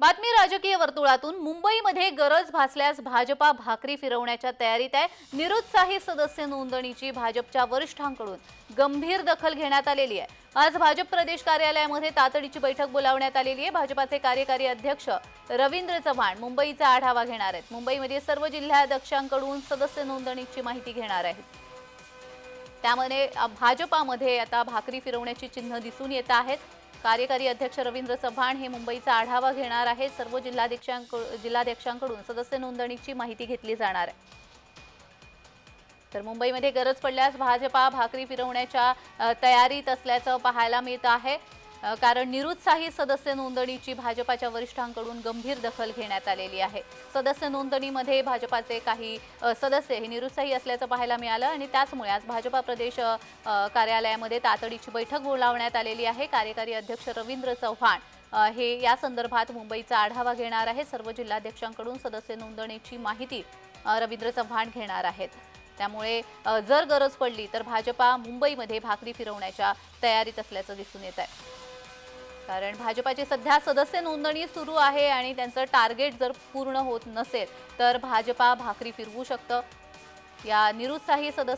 बातमी राजकीय वर्तुळातून. मुंबईमध्ये गरज भासल्यास भाजपा भाकरी फिरवण्याच्या तयारीत आहे. निरुत्साही सदस्य नोंदणीची भाजपच्या वरिष्ठांकडून गंभीर दखल घेण्यात आलेली आहे. आज भाजप प्रदेश कार्यालयामध्ये तातडीची बैठक बोलावण्यात आलेली आहे. भाजपाचे कार्यकारी अध्यक्ष रवींद्र चव्हाण मुंबईचा आढावा घेणार आहेत. मुंबईमध्ये सर्व जिल्हाध्यक्षांकडून सदस्य नोंदणीची माहिती घेणार आहेत. त्यामध्ये भाजपामध्ये आता भाकरी फिरवण्याची चिन्ह दिसून येत आहेत. कार्यकारी अध्यक्ष रवींद्र चव्हाण हे मुंबईचा आढावा घेणार आहेत. सर्व जिल्हाध्यक्षांक जिल्हाध्यक्षांकडून सदस्य नोंदणीची माहिती घेतली जाणार आहे. तर मुंबईमध्ये गरज पडल्यास भाजपा भाकरी फिरवण्याच्या तयारीत असल्याचं पाहायला मिळत आहे. कारण निरुत्साही सदस्य नोंदणीची भाजपाच्या वरिष्ठांकडून गंभीर दखल घेण्यात आलेली आहे. सदस्य नोंदणीमध्ये भाजपाचे काही सदस्य हे निरुत्साही असल्याचं पाहायला मिळालं आणि त्याचमुळे आज भाजपा प्रदेश कार्यालयामध्ये तातडीची बैठक बोलावण्यात आलेली आहे. कार्यकारी अध्यक्ष रवींद्र चव्हाण हे या संदर्भात मुंबईचा आढावा घेणार आहे सर्व जिल्हाध्यक्षांकडून सदस्य नोंदणीची माहिती रवींद्र चव्हाण घेणार आहेत. त्यामुळे जर गरज पडली तर भाजपा मुंबईमध्ये भाकरी फिरवण्याच्या तयारीत असल्याचं दिसून येत आहे कारण भाजपाची सध्या सदस्य नोंदणी सुरू आहे आणि त्यांचं टार्गेट जर पूर्ण होत नसेल तर भाजपा भाकरी फिरवू शकतं. या निरुत्साही सदस्य